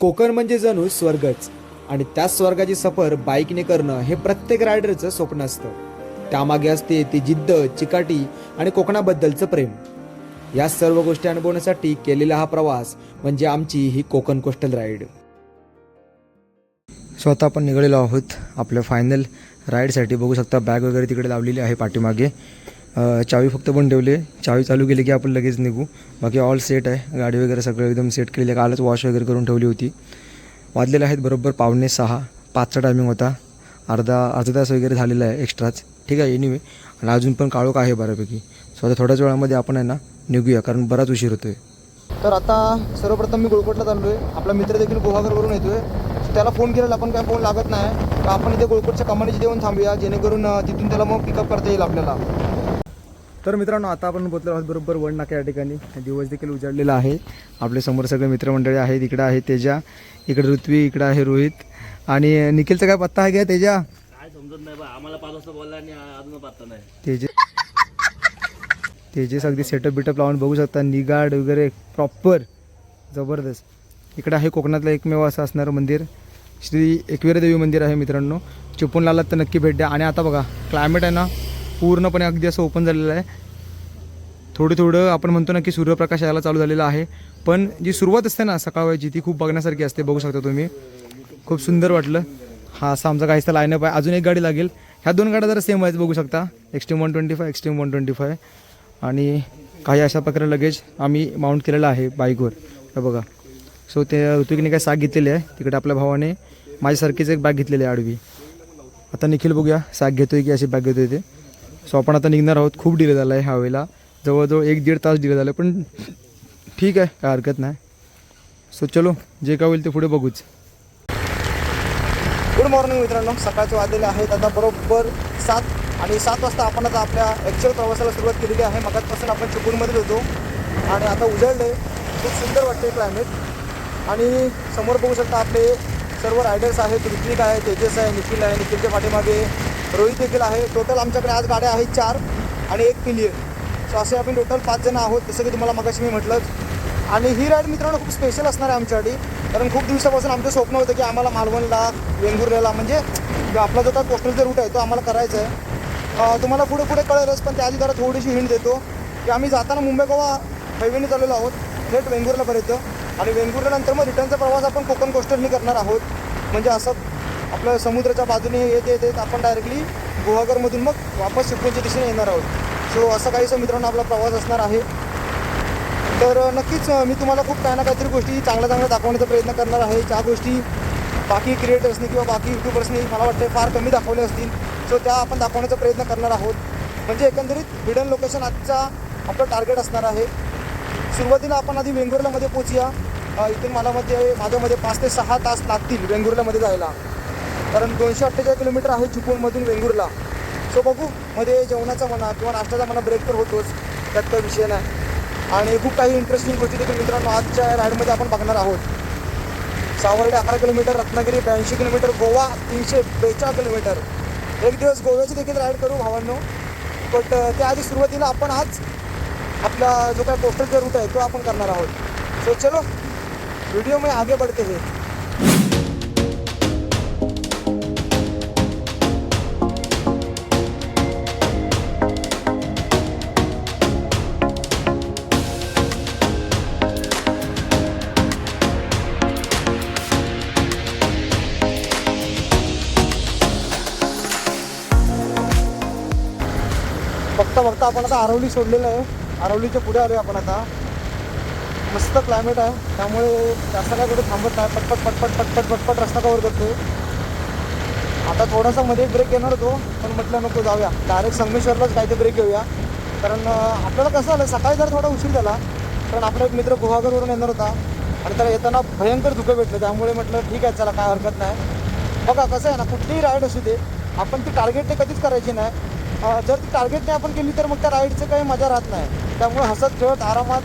कोकण म्हणजे जणू स्वर्गच. आणि त्याच स्वर्गाची सफर बाईकने करणं हे प्रत्येक रायडरचं स्वप्न असतं. त्यामागे असते ती जिद्द चिकाटी आणि कोकणाबद्दलचं प्रेम. या सर्व गोष्टी अनुभवण्यासाठी केलेला हा प्रवास म्हणजे आमची ही कोकण कोस्टल राईड. सो आता आपण निघालेलो आहोत आपल्या फायनल राईडसाठी. बघू शकता बॅग वगैरे तिकडे लावलेली आहे पाठीमागे. चावी फक्त पण ठेवली चावी चालू केली की आपण लगेच निघू. बाकी ऑल सेट आहे. गाडी वगैरे सगळं एकदम सेट केलेली आहे. कालच वॉश वगैरे करून ठेवली होती. वाजलेले आहेत बरोबर पावणे सहा. पाचचा टायमिंग होता. अर्धा अर्धा तास वगैरे झालेला आहे एक्स्ट्राच ठीक आहे एनिवे आणि अजून पण काळोख आहे बऱ्यापैकी. सो आता थोड्याच वेळामध्ये आपण आहे ना निघूया. कारण बराच उशीर होतोय. तर आता सर्वप्रथम मी गोळकोटला चाललो आहे आपला मित्र देखील गुहागरवरून येतोय. त्याला फोन केलेला. आपण काय फोन लागत नाही. तर आपण इथे गोळकोटच्या कमानीची देऊन थांबूया. जेणेकरून तिथून त्याला मग पिकअप करता येईल आपल्याला. तर मित्रांनो आता आपण पोचलो आहोत बरोबर नाका या ठिकाणी. दिवस देखील उजाडलेला आहे. आपले समोर सगळे मित्रमंडळी आहेत. इकडं आहे तेजा इकडे ऋत्वी इकडं आहे रोहित. आणि निखिलचा काय पत्ता आहे का तेजा? काय समजत नाही बा आम्हाला पाच वाजता बोलला आणि अजून पत्ता नाही. तेजे तेजेस अगदी सेटअप बिटअप लावून बघू शकता. निगाड वगैरे प्रॉपर जबरदस्त. इकडं आहे कोकणातलं एकमेव असं असणारं मंदिर. श्री एकवीर देवी मंदिर आहे मित्रांनो. चिपळूणला आलात तर नक्की भेट द्या. आणि आता बघा क्लायमेट आहे ना पूर्णपणे अगदी असं ओपन झालेलं आहे. थोडं थोडं आपण म्हणतो ना की सूर्यप्रकाश यायला चालू झालेला आहे. पण जी सुरुवात असते ना सकाळ ती खूप बघण्यासारखी असते बघू शकता तुम्ही. खूप सुंदर वाटलं. हा असा आमचा काहीसा लाईनअप आहे. अजून एक गाडी लागेल. ह्या दोन गाड्या जरा सेम आहेत बघू शकता. Extreme one twenty five extreme one twenty five आणि काही अशा प्रकारे लगेज आम्ही माउंट केलेलं आहे बाईकवर हे बघा. सो ते ऋतुकीने काय साग घेतलेली आहे. तिकडे आपल्या भावाने माझ्यासारखीच एक बॅग घेतलेली आहे आडवी. आता निखिल बघूया. साग घेतोय की अशी बॅग घेतोय ते. सो आपण आता निघणार आहोत. खूप डिले झाला आहे हवेला जवळजवळ एक दीड तास डिले झाला पण ठीक आहे काय हरकत नाही. सो चलो जे काय होईल ते पुढे बघूच. गुड मॉर्निंग मित्रांनो. सकाळचे वाजलेले आहेत. आता बरोबर सात आणि सात वाजता आपण आता आपल्या ॲक्च्युअल प्रवासाला सुरुवात केलेली आहे. मगातपासून आपण चिपळूणमध्ये होतो. आणि आता उजळले. खूप सुंदर वाटते क्लायमेट आणि समोर बघू शकता आपले सर्व रायडर्स आहेत. ऋत्विक आहे तेजस आहे निखिल आहे. निखिलच्या पाठीमागे रोहित देखील आहे. टोटल आमच्याकडे आज गाड्या आहेत चार आणि एक पिलियन सो असे आपण टोटल पाच जण आहोत जसं की तुम्हाला मगाशी मी म्हटलंच. आणि ही राईड मित्रांनो खूप स्पेशल असणार आहे आमच्यासाठी. कारण खूप दिवसापासून आमचं स्वप्न होतं की आम्हाला मालवणला वेंगुर्ल्याला म्हणजे आपला जो आता कोस्टलचा रूट आहे तो आम्हाला करायचा आहे. तुम्हाला पुढे पुढे कळेलच पण त्याआधी जरा थोडीशी हिंट देतो की आम्ही जाताना मुंबई गोवा हायवेने चाललेलो आहोत थेट वेंगुर्ल्यापर्यंत आणि वेंगुर्ल्यानंतर मग रिटर्नचा प्रवास आपण कोकण कोस्टलनी करणार आहोत. म्हणजे असं आपलं समुद्राच्या बाजूने येत येत येत आपण डायरेक्टली गुहागरमधून मग वापस चिपळूणच्या दिशेने येणार आहोत. सो असं काहीसं मित्रांनो आपला प्रवास असणार आहे. तर नक्कीच मी तुम्हाला खूप काही ना काहीतरी गोष्टी चांगल्या चांगल्या दाखवण्याचा प्रयत्न करणार आहे. ज्या गोष्टी बाकी क्रिएटर्सनी किंवा बाकी युट्यूबर्सनी मला वाटते फार कमी दाखवल्या असतील. सो त्या आपण दाखवण्याचा प्रयत्न करणार आहोत. म्हणजे एकंदरीत हिडन लोकेशन आजचा आपलं टार्गेट असणार आहे. सुरुवातीला आपण आधी वेंगुर्ल्यामध्ये पोचूया इथून मला मध्ये माझ्यामध्ये पाच ते सहा तास लागतील वेंगुर्ल्यामध्ये जायला. कारण दोनशे अठ्ठेचाळीस किलोमीटर आहे चिपळूणमधून वेंगुर्ला. सो बघू मध्ये जेवणाचा म्हणा किंवा नाश्त्याचा म्हणा ब्रेक तर होतोच. त्यात काही विषय नाही. आणि खूप काही इंटरेस्टिंग गोष्टी देखील मित्रांनो आजच्या राईडमध्ये आपण बघणार आहोत. सावर्डे अकरा किलोमीटर रत्नागिरी ब्याऐंशी किलोमीटर गोवा तीनशे बेचाळीस किलोमीटर. एक दिवस गोव्याची देखील राईड करू भावांनो. बट त्याआधी सुरुवातीला आपण आज आपला जो काय पोस्टलचा रूट आहे तो आपण करणार आहोत. सो चलो व्हिडिओ मी आगे बढ़ते हे. बघता बघता आपण आता आरवली सोडलेलं आहे. आरवलीच्या पुढे आलो आपण आता. मस्त क्लायमेट आहे. त्यामुळे जास्त काय कुठे थांबत नाही. पटपट पटपट पटपट पटपट रस्ता कवर करतो आता थोडासा मध्ये ब्रेक येणार होतो. पण म्हटलं नको जाऊया. डायरेक्ट संगमेश्वरलाच काय ते ब्रेक घेऊया. कारण आपल्याला कसं झालं सकाळी जर थोडा उशीर झाला. कारण आपला एक मित्र गुहागरवरून येणार होता. आणि त्याला येताना भयंकर धुकं भेटलं. त्यामुळे म्हटलं ठीक आहे चला काय हरकत नाही. बघा कसं आहे ना कुठलीही राईड असू दे आपण ती टार्गेट ते कधीच करायची नाही. जर ती टार्गेट नाही आपण केली तर मग त्या राईडचं काही मजा राहत नाही. त्यामुळे हसत खेळत आरामात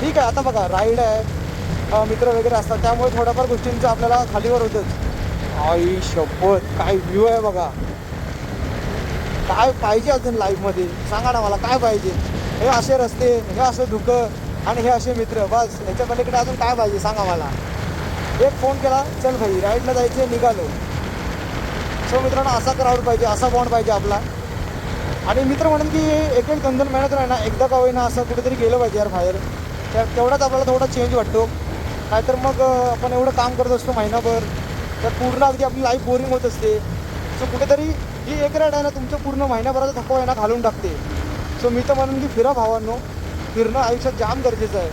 ठीक आहे आता बघा राईड आहे मित्र वगैरे असतात त्यामुळे थोड्याफार गोष्टींचं आपल्याला खालीवर होतंच. आई शपथ काय व्ह्यू आहे बघा. काय पाहिजे अजून लाईफमध्ये सांगा ना मला काय पाहिजे? हे असे रस्ते हे असं धुकं आणि हे असे मित्र बस. ह्याच्या पलीकडे अजून काय पाहिजे? सांगा मला. एक फोन केला चल भाई राईडला जायचे निघालो. सो मित्रांनो असा क्राऊड पाहिजे असा बॉन्ड पाहिजे आपला. आणि मित्र म्हणून की एक एक दोन दोन महिन्यात ना एकदा का होईना असं कुठेतरी गेलं पाहिजे यार बाहेर. त्या तेवढाच आपल्याला थोडा चेंज वाटतो. नाहीतर मग आपण एवढं काम करत असतो महिनाभर. तर पूर्ण अगदी आपली लाईफ बोरिंग होत असते. सो कुठेतरी ही एक राईड आहे ना तुमचं पूर्ण महिन्याभराचा थकवा आहे ना घालून टाकते. सो मी तर म्हणून की फिरा भावांनो. फिरणं आयुष्यात जाम गरजेचं आहे.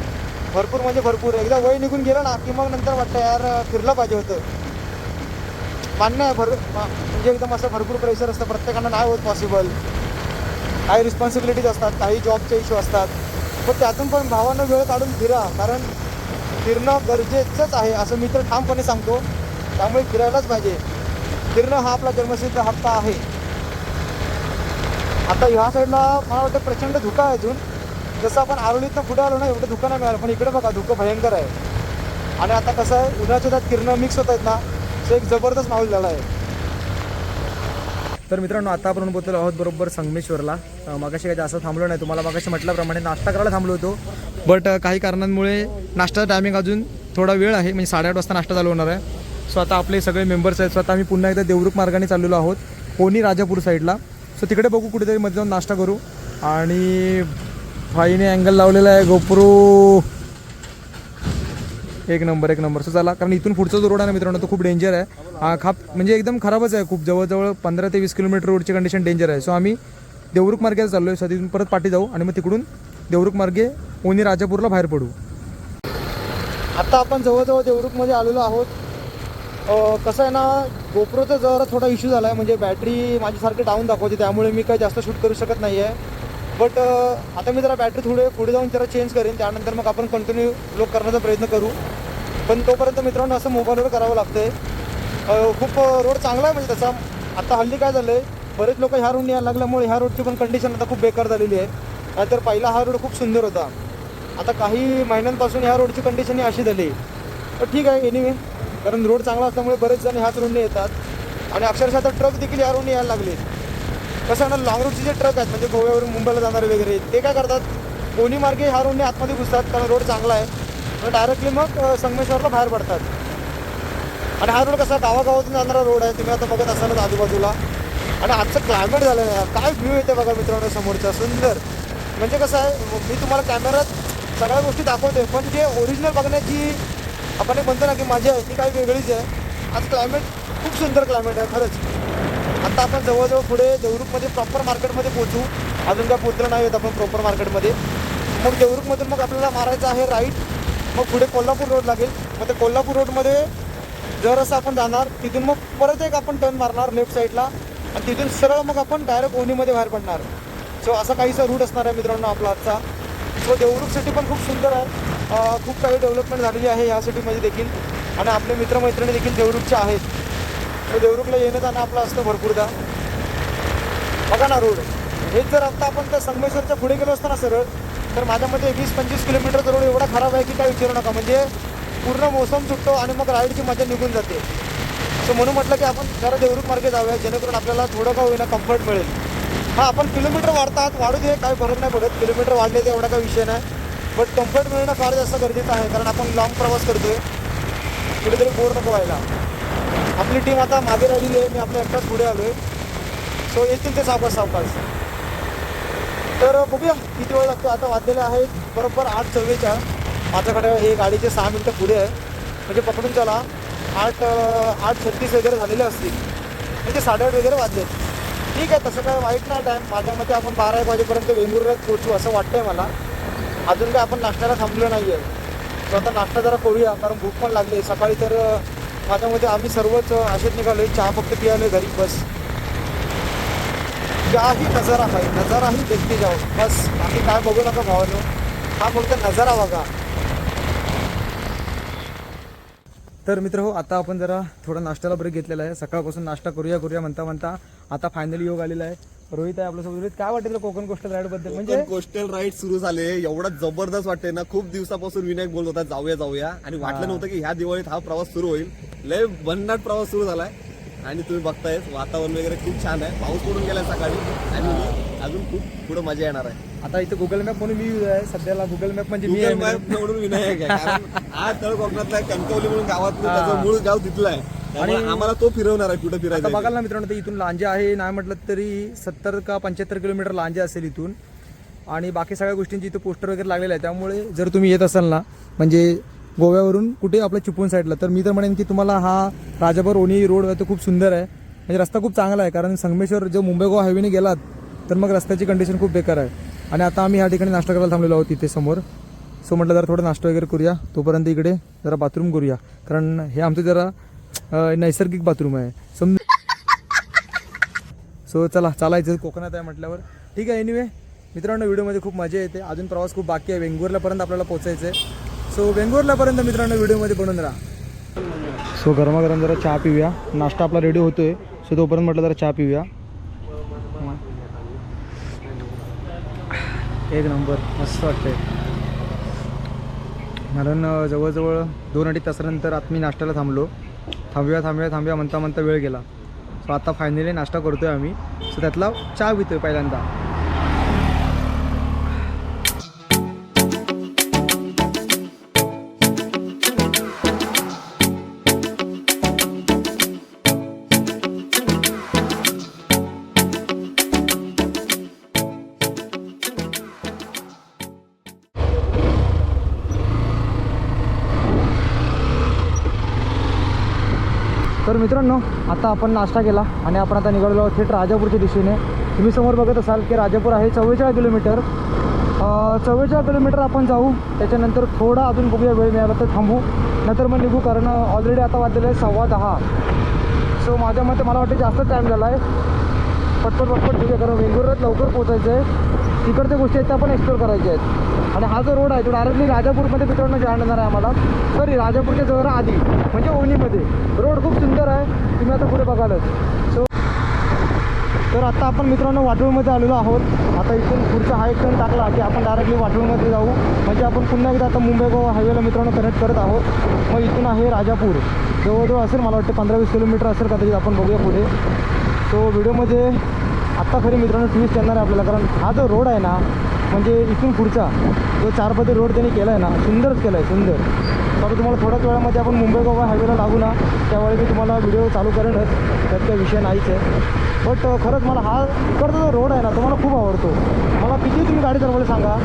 भरपूर म्हणजे भरपूर. एकदा वय निघून गेलं ना की मग नंतर वाटतं यार फिरलं पाहिजे होतं. मान्य आहे भर म्हणजे एकदम असं भरपूर प्रेशर असतं प्रत्येकानं नाही होत पॉसिबल काही रिस्पॉन्सिबिलिटीज असतात काही जॉबचे इश्यू असतात. पण त्यातून पण भावानं वेळ काढून फिरा. कारण फिरणं गरजेचंच आहे असं मी तर ठामपणे सांगतो. त्यामुळे फिरायलाच पाहिजे. फिरणं हा आपला जन्मसिद्ध हक्क आहे. आता ह्या साईडला मला वाटतं प्रचंड धुका आहे अजून. जसं आपण आरोलीतनं पुढे आलो ना एवढं धुकं नाही मिळालं. पण इकडे बघा धुकं भयंकर आहे. आणि आता कसं आहे उन्हाच्या त्यात किरणं मिक्स होत आहेत ना तो एक जबरदस्त माहोल झाला आहे. तर मित्रांनो आता आपण पोहोचलो आहोत बरोबर संगमेश्वरला. मगाशी काही जास्त थांबलो नाही. तुम्हाला मगाशी म्हटल्याप्रमाणे नाश्ता करायला थांबलो होतो. बट काही कारणांमुळे नाश्ताचा टायमिंग अजून थोडा वेळ आहे. म्हणजे साडेआठ वाजता नाश्ता चालू होणार आहे. सो आता आपले सगळे मेंबर्स आहेत. सो आता आम्ही पुन्हा एकदा देवरुख मार्गाने चाललेलो आहोत. कोणी राजापूर साईडला सो तिकडे बघू कुठेतरी मध्ये जाऊन नाश्ता करू. आणि भाईने अँगल लावलेला आहे. गोप्रो एक नंबर एक नंबर. सो चला कारण इथून पुढचा जो रोड आहे ना मित्रांनो तो खूप डेंजर आहे. खाप म्हणजे एकदम खराबच आहे खूप. जवळजवळ पंधरा ते वीस किलोमीटर रोडची कंडिशन डेंजर आहे. सो आम्ही देवरुख मार्गेला चाललो आहे सो तिथून परत पाठी जाऊ आणि मग तिकडून देवरुख मार्गे ओनी राजापूरला बाहेर पडू. आता आपण जवळजवळ देवरुखमध्ये आलेलो आहोत. कसं आहे ना गोप्रोचा जरा थोडा इश्यू झाला आहे म्हणजे बॅटरी माझ्यासारखी डाऊन दाखवते. त्यामुळे मी काही जास्त शूट करू शकत नाही आहे बट आता मी जरा बॅटरी थोडे पुढे जाऊन जरा चेंज करेन. त्यानंतर मग आपण कंटिन्यू लोक करण्याचा प्रयत्न करू. पण तोपर्यंत मित्रांनो असं मोबाईलवर करावं लागतंय. खूप रोड चांगला आहे म्हणजे तसा आता हल्ली काय झालं आहे बरेच लोक ह्या रोडने यायला लागल्यामुळे ह्या रोडची पण कंडिशन आता खूप बेकार झालेली आहे. नाहीतर पहिला हा रोड खूप सुंदर होता. आता काही महिन्यांपासून ह्या रोडची कंडिशन ही अशी झाली. तर ठीक आहे एनिवे कारण रोड चांगला असल्यामुळे बरेच जण ह्याच रोडने येतात. आणि अक्षरशः आता ट्रक देखील ह्या रोडने यायला लागले. कसं आहे ना लॉंग रूटचे जे ट्रक आहेत म्हणजे गोव्यावरून मुंबईला जाणारे वगैरे ते काय करतात? कोणी मार्गे ह्या रोडने आतमध्ये घुसतात कारण रोड चांगला आहे. मग डायरेक्टली मग संगमेश्वरला बाहेर पडतात. आणि हा रोड कसा गावागावातून जाणारा रोड आहे तुम्ही आता बघत असालच आजूबाजूला. आणि आजचं क्लायमेट झालं आहे. काय व्ह्यू येते बघा मित्रांनो समोरचा सुंदर. म्हणजे कसं आहे मी तुम्हाला कॅमेऱ्यात सगळ्या गोष्टी दाखवते पण जे ओरिजिनल बघण्याची आपण एक म्हणतो ना की माझी आहे ती काही वेगळीच आहे. आज क्लायमेट खूप सुंदर क्लायमेट आहे खरंच. आता आपण जवळजवळ पुढे देवरुखमध्ये प्रॉपर मार्केटमध्ये पोहोचू. अजून काय पोचलं नाही आहेत आपण प्रॉपर मार्केटमध्ये मग देवरुखमधून मग आपल्याला मारायचं आहे राईट मग पुढे कोल्हापूर रोड लागेल. मग ते कोल्हापूर रोडमध्ये जर असं आपण जाणार तिथून मग परत एक आपण टर्न मारणार लेफ्ट साईडला आणि तिथून सरळ मग आपण डायरेक्ट ओनीमध्ये बाहेर पडणार. सो असा काहीसा रूट असणार आहे मित्रांनो आपला आजचा. सो देवरुख सिटी पण खूप सुंदर आहे. खूप काही डेव्हलपमेंट झालेली आहे या सिटीमध्ये देखील. आणि आपले मित्रमैत्रिणी देखील देवरुखचे आहेत. सो देवरुखला येणं जाणं आपलं असतं भरपूरदा बघा ना रोड हेच जर आत्ता आपण त्या संगमेश्वरच्या पुढे गेलो असतो ना सरळ तर माझ्या मते वीस पंचवीस किलोमीटरचा रोड एवढा खराब आहे की काय विचारू नका. म्हणजे पूर्ण मोसम सुटतो आणि मग राईडची मजा निघून जाते. सो म्हणून म्हटलं की आपण जरा देवरुख मार्गे जाऊया जेणेकरून आपल्याला थोडं का होईना कम्फर्ट मिळेल. हां आपण किलोमीटर वाढतात वाढू दे काय फरक नाही पडत. किलोमीटर वाढले ते एवढा काही विषय नाही. बट कम्फर्ट मिळणं फार जास्त गरजेचं आहे कारण आपण लाँग प्रवास करतोय. कुठेतरी बोर नको व्हायला. आपली टीम आता मागे राहिलेली आहे मी आपल्या एकटाच पुढे आलो आहे सो येतील ते सावकाश सावकाश. तर बघूया किती वेळ लागतो. आता वाजलेला आहे बरोबर आठ चव्वेच्या माझ्याकडे हे गाडीचे सहा मिनटं पुढे आहे. म्हणजे पकडून चला. आठ आठ छत्तीस वगैरे झालेले असतील. म्हणजे साडेआठ वगैरे वाजले. ठीक आहे तसं काय वाईट नाही टाईम माझ्या मते आपण बारा एक वाजेपर्यंत वेंगुर्ल्यात पोहोचू असं वाटतंय मला. अजून काय आपण नाश्त्याला थांबलो नाही आहे सो आता नाश्ता जरा करूया कारण भूक पण लागली. सकाळी तर माझ्यामध्ये आम्ही सर्वच असेच निघालो चहा फक्त पियालो घरी बस. क्या ही नजारा आहे. नजारा ही देखते जाओ बस बाकी काय बघू नका भावानो. हा फक्त नजारा बघा. तर मित्र हो आता आपण जरा थोडा नाश्त्याला ब्रेक घेतलेला आहे. सकाळपासून नाश्ता करूया करूया म्हणता म्हणता आता फायनली योग आलेला आहे. रोहित आहे आपल्यासोबत. रोहित काय वाटेल कोकण कोस्टल राईडबद्दल? म्हणजे कोकण कोस्टल राईड सुरू झाले. एवढा जबरदस्त वाटते ना. खूप दिवसापासून विनायक बोलत होता जाऊया जाऊया. आणि वाटलं नव्हतं की ह्या दिवाळीत हा प्रवास सुरू होईल. लय भन्नाट प्रवास सुरू झालाय. आणि तुम्ही बघताय वातावरण वगैरे खूप छान आहे. पाऊस पडून गेलाय सकाळी आणि अजून खूप पुढे मजा येणार आहे. आता इथे गुगल मॅप म्हणून मी आहे. सध्याला गुगल मॅप म्हणजे मी मॅप निवडून विनायक आहे हा तळ कोकणातला आहे, कणकवली म्हणून गावात. त्याचं मूळ गाव तिथलं आहे. आणि- आम्हाला तो फिरवणार आहे कुठे फिरायचं बघाल ना मित्रांनो ते इथून लांजे आहे नाही म्हटलं तरी सत्तर का पंच्याहत्तर किलोमीटर लांजे असेल इथून. आणि बाकी सगळ्या गोष्टींची इथं पोस्टर वगैरे लागलेलं आहे. त्यामुळे जर तुम्ही येत असाल ना म्हणजे गोव्यावरून कुठे आपल्या चिपळूण साईडला तर मी तर म्हणेन की तुम्हाला हा राजाभर ओणी रोड आहे तो खूप सुंदर आहे. म्हणजे रस्ता खूप चांगला आहे कारण संगमेश्वर जो मुंबई गोवा हायवेने गेलात तर मग रस्त्याची कंडिशन खूप बेकार आहे. आणि आता आम्ही या ठिकाणी नाश्ता करायला थांबलेलो आहोत तिथे समोर. सो म्हटलं जरा थोडं नाश्ता वगैरे करूया. तोपर्यंत इकडे जरा बाथरूम करूया. कारण हे आमचं जरा नैसर्गिक बाथरूम आहे. सम सो चला चालायचं. कोकणात आहे म्हटल्यावर. ठीक आहे एनिवे मित्रांनो व्हिडिओमध्ये खूप मजा येते. अजून प्रवास खूप बाकी आहे. वेंगुर्ल्यापर्यंत आपल्याला पोचायचं आहे सो वेंगुर्ल्यापर्यंत मित्रांनो व्हिडिओमध्ये बनून राहा. सो गरमागरम जरा चहा पिऊया. नाश्ता आपला रेडी होतोय. सो तोपर्यंत म्हटलं जरा चहा पिऊया. एक नंबर. मस्त वाटतंय. कारण जवळजवळ दोन अडीच तासानंतर आता मी नाश्त्याला थांबलो. थांबूया थांबूया थांबूया म्हणता म्हणता वेळ गेला. सो आता फायनली नाश्ता करतोय आम्ही. सो त्यातला चहा पितोय पहिल्यांदा. मित्रांनो आता आपण नाश्ता केला आणि आपण आता निघालेलो आहोत थेट राजापूरच्या दिशेने. तुम्ही समोर बघत असाल की राजापूर आहे चव्वेचाळीस किलोमीटर. चव्वेचाळीस किलोमीटर आपण जाऊ त्याच्यानंतर थोडा अजून बघूया वेळ मिळाला तर थांबू. नंतर मग निघू कारण ऑलरेडी आता वाजलेलं आहे सव्वा दहा. सो माझ्या मते मला वाटतं जास्त टाईम झाला आहे पटपट पटपट घेऊया कारण वेंगुर्ल्यात लवकर पोचायचं आहे तिकडच्या गोष्टी आहेत त्या पण एक्सप्लोर करायच्या आहेत. आणि हा जो रोड आहे तो डायरेक्टली राजापूरमध्ये मित्रांनो जाणणार आहे आम्हाला. सॉरी राजापूरच्या जवळ आधी म्हणजे ओणीमध्ये रोड खूप सुंदर आहे तुम्ही आता पुढे बघालच सो तर आता आपण मित्रांनो वाटूळमध्ये आलेलो आहोत. आता इथून पुढचा हा एक टर्न टाकला की आपण डायरेक्टली वाटूळमध्ये जाऊ. म्हणजे आपण पुन्हा एकदा आता मुंबई गोवा हायवेला मित्रांनो कनेक्ट करत आहोत. मग इथून आहे राजापूर. जवळजवळ असेल मला वाटतं पंधरा वीस किलोमीटर असेल कदाचित आपण बघूया पुढे. तो व्हिडिओमध्ये आत्ता खरी मित्रांनो ट्विस्ट येणार आहे आपल्याला. कारण हा जो रोड आहे ना म्हणजे इथून पुढचा जो चारपदी रोड त्यांनी केला आहे ना सुंदरच केला आहे सुंदर. तर तुम्हाला थोड्याच वेळामध्ये आपण मुंबई गोवा हायवेला लागू ना त्यावेळी मी तुम्हाला व्हिडिओ चालू करेनच. त्यात काही विषय नाहीच आहे. बट खरंच मला हा इकडचा जो रोड आहे ना तो मला खूप आवडतो. मला किती तुम्ही गाडी चालवायला सांगा.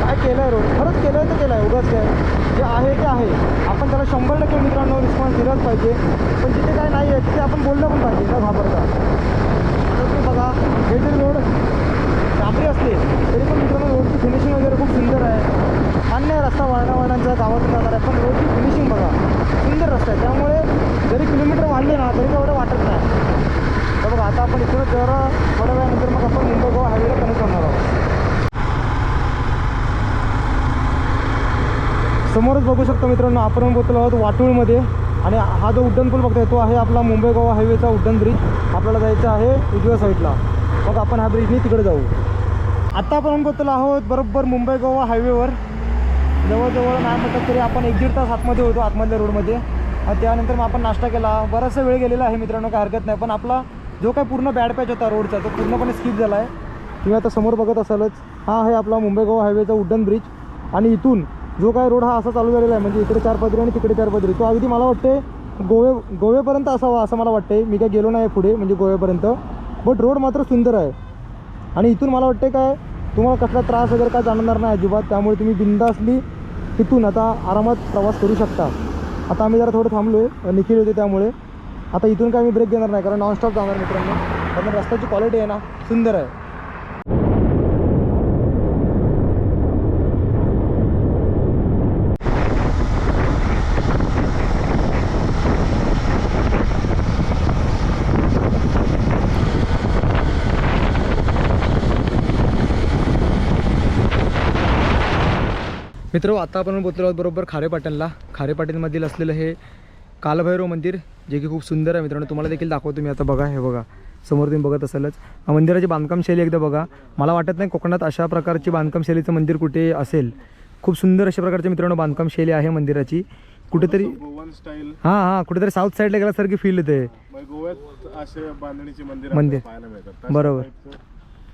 काय केलं आहे रोड खरंच केलं आहे तर केलं आहे उगाच काय. जे आहे ते आहे. आपण त्याला शंभर टक्के मित्रांनो रिस्पॉन्स दिलाच पाहिजे. पण जिथे काय नाही आहे तिथे आपण बोललं पण पाहिजे न घाबरता बघा. हे जरी रोड डांबरी असले तरी पण मित्रांनो रोडची फिनिशिंग वगैरे खूप सुंदर आहे. मान्य रस्ता वळणा वळणांचा गावातून जाणार आहे पण रोडची फिनिशिंग बघा. सुंदर रस्ता आहे. त्यामुळे जरी किलोमीटर वाढले ना तरी तेवढं वाटत नाही. तर बघा आता आपण इकडं जर थोड्या वेळानंतर मग आपण मुंबई गोवा हायवेला कनेक्ट होणार आहोत. समोरच बघू शकतो मित्रांनो आपण बोलतो आहोत वाटूळमध्ये. आणि हा जो उड्डाण बघताय तो आहे आपला मुंबई गोवा हायवेचा उड्डाण ब्रिज आपल्याला जायचं आहे उजव्या साईडला मग आपण ह्या ब्रिजने तिकडे जाऊ. आता आपण पोहोचलो आहोत बरोबर मुंबई गोवा हायवेवर. जवळजवळ नाही म्हटलं तरी आपण एक दीड तास आतमध्ये होतो आतमधल्या रोडमध्ये आणि त्यानंतर मग आपण नाश्ता केला. बराचसा वेळ गेलेला आहे मित्रांनो काय हरकत नाही. पण आपला जो काय पूर्ण बॅड पॅच होता रोडचा तो पूर्णपणे स्किप झाला आहे तुम्ही आता समोर बघत असालच हा आहे आपला मुंबई गोवा हायवेचा उड्डाण ब्रिज आणि इथून जो काय रोड हा असा चालू झालेला आहे म्हणजे इकडे चार पदरी आणि तिकडे चार पदरी. तो अगदी मला वाटते गोवे गोव्यापर्यंत असावा असं मला वाटते मी काय गेलो नाही पुढे म्हणजे गोव्यापर्यंत. बट रोड मात्र सुंदर आहे. आणि इथून मला वाटते काय तुम्हाला कसला त्रास वगैरे काय जाणणार नाही अजिबात. त्यामुळे तुम्ही बिंदासली तिथून आता आरामात प्रवास करू शकता. आता आम्ही जरा थोडं थांबलो आहे निखिल होते त्यामुळे. आता इथून काय मी ब्रेक घेणार नाही कारण नॉनस्टॉप जाणार मित्रांनो. कारण रस्त्याची क्वालिटी आहे ना सुंदर आहे. मित्र आता आपण पोचलो आहोत बरोबर खारेपाटणला खारेपाटणमधील असलेलं हे कालभैरव मंदिर जे की खूप सुंदर आहे मित्रांनो. तुम्हाला देखील दाखवतो मी आता. बघा हे बघा. समोर तुम्ही बघत असालच. मंदिराची बांधकाम शैली एकदा बघा. मला वाटत नाही कोकणात अशा प्रकारची बांधकाम शैलीचं मंदिर कुठे असेल. खूप सुंदर अशा प्रकारचे मित्रांनो बांधकाम शैली आहे मंदिराची. कुठेतरी हां हां. कुठेतरी साऊथ साईडला गेल्यासारखी फील येते. मंदिर बरोबर. type चं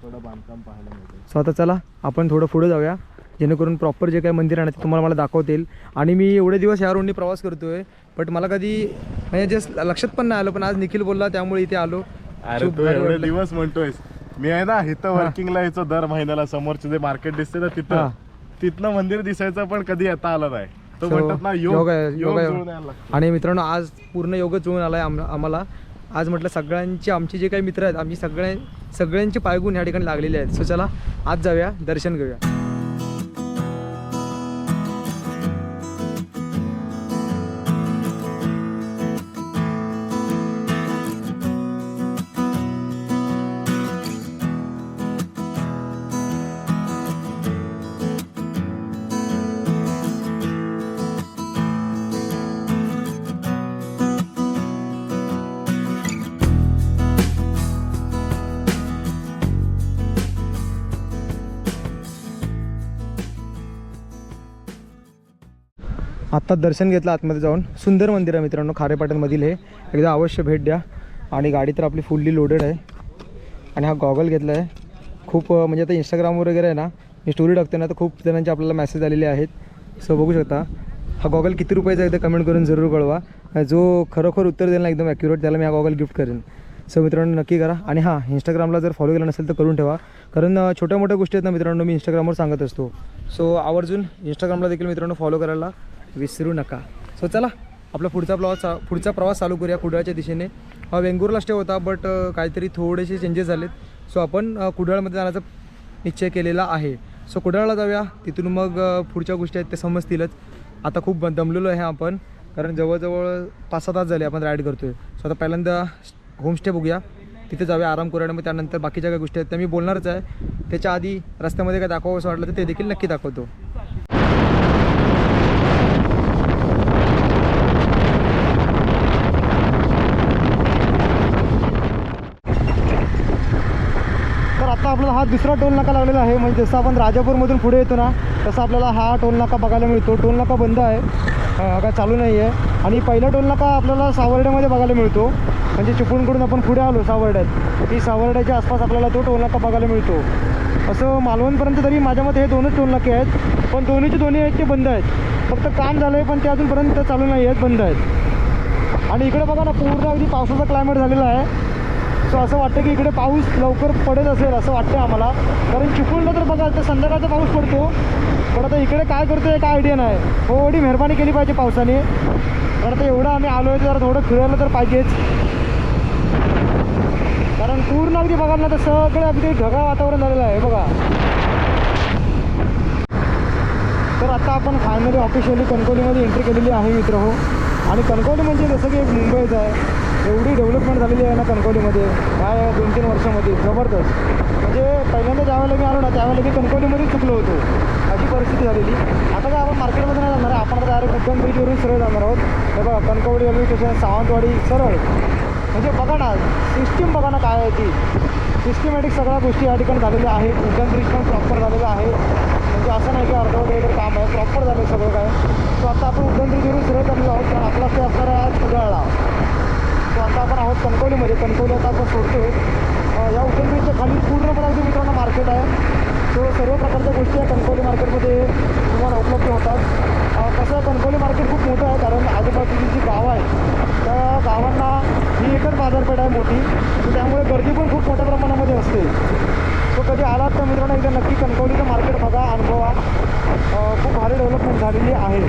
थोडं बांधकाम पाहायला मिळतं. सो आता चला आपण थोडं पुढे जाऊया. जेणेकरून प्रॉपर जे काही मंदिर आहे ना ते तुम्हाला मला दाखवता येईल आणि मी एवढे दिवस या रोडनी प्रवास करतो आहे बट मला कधी म्हणजे जस्ट लक्षात पण नाही आलं पण आज निखिल बोलला त्यामुळे इथे आलो. अरे तू एवढे. दिवस म्हणतोयस. मी आहे ना इथं वर्किंगला यायचो दर महिन्याला समोरचे जे मार्केट दिसते ना. तिथं. तिथनं मंदिर दिसायचं पण कधी येता आलं नाही. तो म्हणतात ना योग योग. आणि मित्रांनो आज पूर्ण योग जुळून आला आहे आम्हाला. आज म्हटलं सगळ्यांचे आमचे जे काही मित्र आहेत आमची सगळ्या सगळ्यांचे पायगुण या ठिकाणी लागलेले आहेत. सो चला आज जाऊया दर्शन घेऊया. आत्ता दर्शन घेतलं आतमध्ये जाऊन. सुंदर मंदिर आहे मित्रांनो खारेपाटणमधील हे. एकदा अवश्य भेट द्या. आणि गाडी तर आपली फुल्ली लोडेड आहे. आणि हा गॉगल घेतला आहे खूप म्हणजे आता इंस्टाग्रामवर वगैरे आहे ना मी स्टोरी टाकते ना तर खूप जणांचे आपल्याला मेसेज आलेले आहेत. सो बघू शकता. हा गॉगल किती रुपयाचा एकदा कमेंट करून जरूर कळवा. जो खरोखर उत्तर देईल ना एकदम ॲक्युरेट त्याला मी हा गॉगल गिफ्ट करेन. सो मित्रांनो नक्की करा. आणि हां इंस्टाग्रामला जर फॉलो केलं नसेल तर करून ठेवा. कारण छोट्या मोठ्या गोष्टी आहेत ना मित्रांनो मी इंस्टाग्रामवर सांगत असतो. सो आवर्जून इंस्टाग्रामला देखील मित्रांनो फॉलो करायला. विसरू नका. सो चला आपला पुढचा प्रवास पुढचा प्रवास चालू करूया कुडाळच्या दिशेने. हा वेंगुर्ला स्टे होता बट काहीतरी थोडेसे चेंजेस झालेत. सो आपण कुडाळमध्ये जाण्याचा निश्चय केलेला आहे. सो कुडाळला जाऊया. तिथून मग पुढच्या गोष्टी आहेत त्या समजतीलच. आता खूप दमलेलो आहे आपण कारण जवळजवळ पाच सहा तास झाले आपण राईड करतोय. सो आता पहिल्यांदा होमस्टे बघूया. तिथे जाऊया आराम करूया आणि मग त्यानंतर बाकीच्या काही गोष्टी आहेत त्या मी बोलणारच आहे. त्याच्या आधी रस्त्यामध्ये काय दाखवावं असं वाटलं तर ते देखील नक्की दाखवतो. आपल्याला हा दुसरा टोल नाका लागलेला आहे. म्हणजे जसं आपण राजापूरमधून पुढे येतो ना तसं आपल्याला हा टोल नाका बघायला मिळतो. टोल नाका बंद आहे. काय चालू नाही आहे आणि पहिला टोल नाका आपल्याला सावर्ड्यामध्ये बघायला मिळतो. म्हणजे चिपळूणकडून आपण पुढे आलो सावर्ड्यात की सावर्ड्याच्या आसपास आपल्याला तो टोल नाका बघायला मिळतो. असं मालवणपर्यंत तरी माझ्या मते हे दोनच टोल नाके आहेत. पण दोन्हीचे दोन्ही आहेत ते बंद आहेत. फक्त काम झालं आहे पण ते अजूनपर्यंत चालू नाही आहेत बंद आहेत. आणि इकडे बघा ना पूर्ण अगदी पावसाचा क्लायमेट झालेला आहे. सो असं वाटतं की इकडे पाऊस लवकर पडेल असेल असं वाटतं आम्हाला. कारण चिपळूणला तर बघा तर संध्याकाळचा पाऊस पडतो. पण आता इकडे काय करतो आहे काय आयडिया नाही. हो एवढी मेहरबानी केली पाहिजे पावसाने. तर आता एवढं आम्ही आलो आहे तर जरा थोडं फिरायला तर पाहिजेच. कारण पूर्ण अगदी बघाल ना तर सगळं अगदी ढगाळ वातावरण झालेलं आहे बघा. तर आता आपण फायनली ऑफिशियली कणकवलीमध्ये एंट्री केलेली आहे मित्र हो. आणि कणकवली म्हणजे जसं की एक मुंबईच आहे. एवढी डेव्हलपमेंट झालेली आहे ना कणकवलीमध्ये? काय दोन तीन वर्षामध्ये? जबरदस्त. म्हणजे पहिल्यांदा ज्यावेळेला मी आलो ना त्यावेळेला मी कणकवलीमध्ये चुकलो होतो. अशी परिस्थिती झालेली. आता काय आपण मार्केटमध्ये नाही जाणार आपण आता डायरेक्ट उड्डाण ब्रिजवरून सरळ जाणार आहोत. हे बघा कणकवली रेल्वे स्टेशन सावंतवाडी सरळ. म्हणजे बघा ना सिस्टीम बघा ना काय आहे ती. सिस्टमॅटिक सगळ्या गोष्टी या ठिकाणी झालेल्या आहेत. उड्डाण ब्रिज पण प्रॉपर झालेलं आहे. म्हणजे असं नाही की अर्धवट वगैरे काम आहे प्रॉपर झालं सगळं काय. सो आता आपण उड्डाण ब्रिजवरून सरळ चाललो आहोत कारण आपला ते असणार आहे आज कुडाळला तो आता आपण आहोत कणकवलीमध्ये. कणकवली आता आपण सोडतोय. या उड्डाण ब्रिजच्या खाली पूर्णपणे अगदी मित्रांनो मार्केट आहे. सो सर्व प्रकारच्या गोष्टी या कणकवली मार्केटमध्ये तुम्हाला उपलब्ध होतात. कसं कणकवली मार्केट खूप मोठं आहे कारण आजूबाजूची जी गावं आहे त्या गावांना ही एकच बाजारपेठ आहे मोठी. त्यामुळे गर्दी पण खूप मोठ्या प्रमाणामध्ये असते. सो कधी आलात तर मित्रांनो एकदा नक्की कणकवलीचं मार्केट बघा अनुभवा. खूप भारी डेव्हलपमेंट झालेली आहे.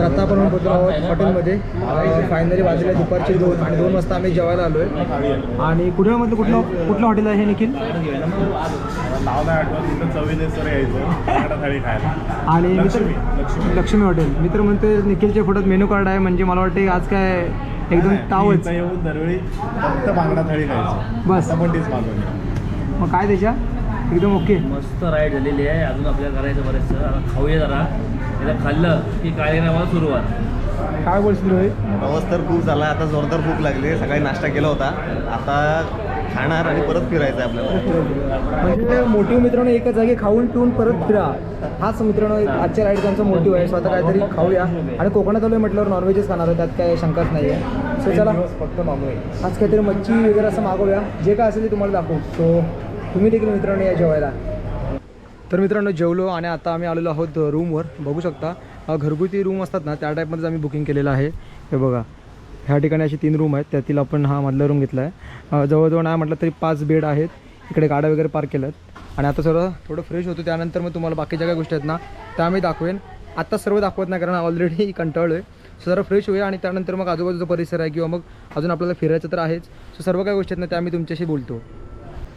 तर आता आपण पोहोचलो आहोत हॉटेलमध्ये. फायनली वाजले दुपारचे दोन आणि दोन वाजता आम्ही जेवायला आलो आहे आणि कुडाळमधलं कुठलं कुठलं हॉटेल आहे हे निखिल? आणि मी तर लक्ष्मी हॉटेल. मी तर म्हणते निखिलच्या फोटोत मेनू कार्ड आहे म्हणजे मला वाटते आज काय एकदम तावच इथं येऊन दरवेळी फक्त बांगडा थाळी खायची. बस. मग काय त्याच्या? एकदम ओके मस्त राईड झालेली आहे. अजून आपल्याला करायचं बरेचसं. खाऊया जरा. एकदा खाल्लं की कार्यक्रमाला सुरुवात. काय बोलशील रोहित? प्रवास तर खूप झाला आता जोरदार भूक लागली सकाळी नाश्ता केला होता. आता खाणार आणि परत फिरायचं आहे आपल्याला. म्हणजे मोठी मित्रांनो एका जागी खाऊन पिऊन परत फिरा. हाच मित्रांनो एक आजच्या राईडचा मोटिव्ह आहे. स्वतः काहीतरी खाऊया. आणि कोकणात आलोय म्हटल्यावर नॉनव्हेजच खाणार आहे त्यात काय शंकाच नाही आहे सो चला. फक्त नॉनव्हेज आज काहीतरी मच्छी वगैरे असं मागवूया. जे काय असेल ते तुम्हाला दाखवू. सो तुम्ही देखील मित्रांनो या जेवायला. तर मित्रांनो जेवलो आणि आता आम्ही आलेलो आहोत रूमवर बघू शकता घरगुती रूम असतात ना त्या टाईपमध्येच आम्ही बुकिंग केलेलं आहे. हे बघा ह्या ठिकाणी अशी तीन रूम आहेत त्यातील आपण हा मधला रूम घेतला आहे जवळजवळ नाही म्हटलं तरी पाच बेड आहेत. इकडे गाड्या वगैरे पार्क केल्यात. आणि आता सर्व थोडं फ्रेश होतो त्यानंतर मग तुम्हाला बाकीच्या काही गोष्टी आहेत ना त्या आम्ही दाखवेन. आत्ता सर्व दाखवत नाही कारण ऑलरेडी कंटाळलो आहे सो जरा फ्रेश होऊया आणि त्यानंतर मग आजूबाजूचा परिसर आहे किंवा मग अजून आपल्याला फिरायचं तर आहेच. सो सर्व काही गोष्टी आहेत ना त्या आम्ही तुमच्याशी बोलतो.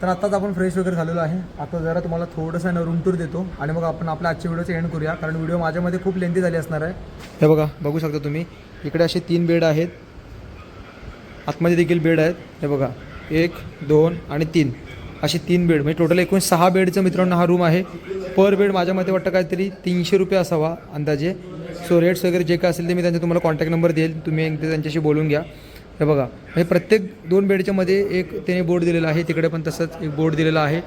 तर आत्ताच आपण फ्रेश वगैरे झालेलो आहे. आता जरा तुम्हाला थोडंसं ना रूम टूर देतो आणि मग आपण आपल्या आजच्या व्हिडिओचं एंड करूया. कारण व्हिडिओ माझ्यामध्ये खूप लेंथी झाली असणार आहे. हे बघा बघू शकता तुम्ही. इकडे असे तीन बेड आहेत. आतमध्ये देखील बेड आहेत. हे बघा. एक दोन आणि तीन. असे तीन बेड म्हणजे टोटल एकूण सहा बेडचं मित्रांनो हा रूम आहे. पर बेड माझ्या मते वाटतं काहीतरी तीनशे रुपये असावा अंदाजे. सो रेट्स वगैरे जे काय असेल ते मी त्यांचा तुम्हाला कॉन्टॅक्ट नंबर देईल. तुम्ही एकदा त्यांच्याशी बोलून घ्या. हे बघा हे प्रत्येक दोन बेडच्या मध्ये एक त्याने बोर्ड दिलेला आहे तिकडे पण तसंच एक बोर्ड दिलेला आहे.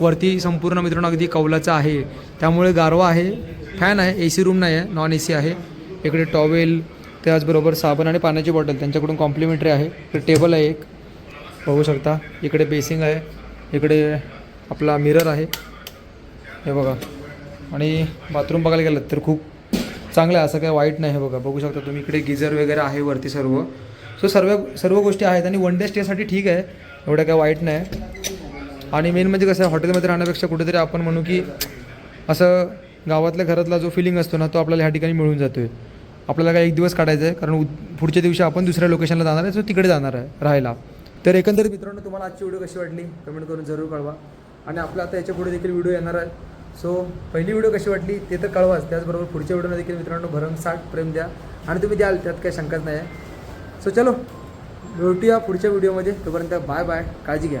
वरती संपूर्ण मित्रांनो अगदी कौलाचा आहे. त्यामुळे गारवा आहे फॅन आहे ए सी रूम नाही आहे नॉन ए सी आहे. इकडे टॉवेल त्याचबरोबर साबण आणि पाण्याची बॉटल त्यांच्याकडून कॉम्प्लिमेंटरी आहे. इकडे टेबल आहे एक. बघू शकता इकडे बेसिंग आहे. इकडे आपला मिरर आहे. हे बघा. आणि बाथरूम बघायला गेलं तर खूप चांगलं आहे असं काही वाईट नाही हे बघा. बघू शकता तुम्ही इकडे गिझर वगैरे आहे वरती सर्व. सो सर्व सर्व गोष्टी आहेत आणि वन डे स्टेसाठी ठीक आहे. एवढं काय वाईट नाही. आणि मेन म्हणजे कसं आहे हॉटेलमध्ये राहण्यापेक्षा कुठेतरी आपण म्हणू की असं गावातल्या घरातला जो फिलिंग असतो ना तो आपल्याला ह्या ठिकाणी मिळून जातो आहे आपल्याला काय एक दिवस काढायचा आहे कारण पुढच्या दिवशी आपण दुसऱ्या लोकेशनला जाणार आहे सो तिकडे जाणार आहे राहायला. तर एकंदरीत मित्रांनो तुम्हाला आजची व्हिडिओ कशी वाटली? कमेंट करून जरूर कळवा. आणि आपला आता याच्यापुढे देखील व्हिडिओ येणार आहे. सो पहिली व्हिडिओ कशी वाटली ते तर कळवाच. त्याचबरोबर पुढच्या व्हिडिओला देखील मित्रांनो भरमसाठ प्रेम द्या. आणि तुम्ही द्याल त्यात काही शंकाच नाही आहे सो चलो भेटूया पुढच्या व्हिडिओमध्ये तोपर्यंत बाय बाय काळजी घ्या.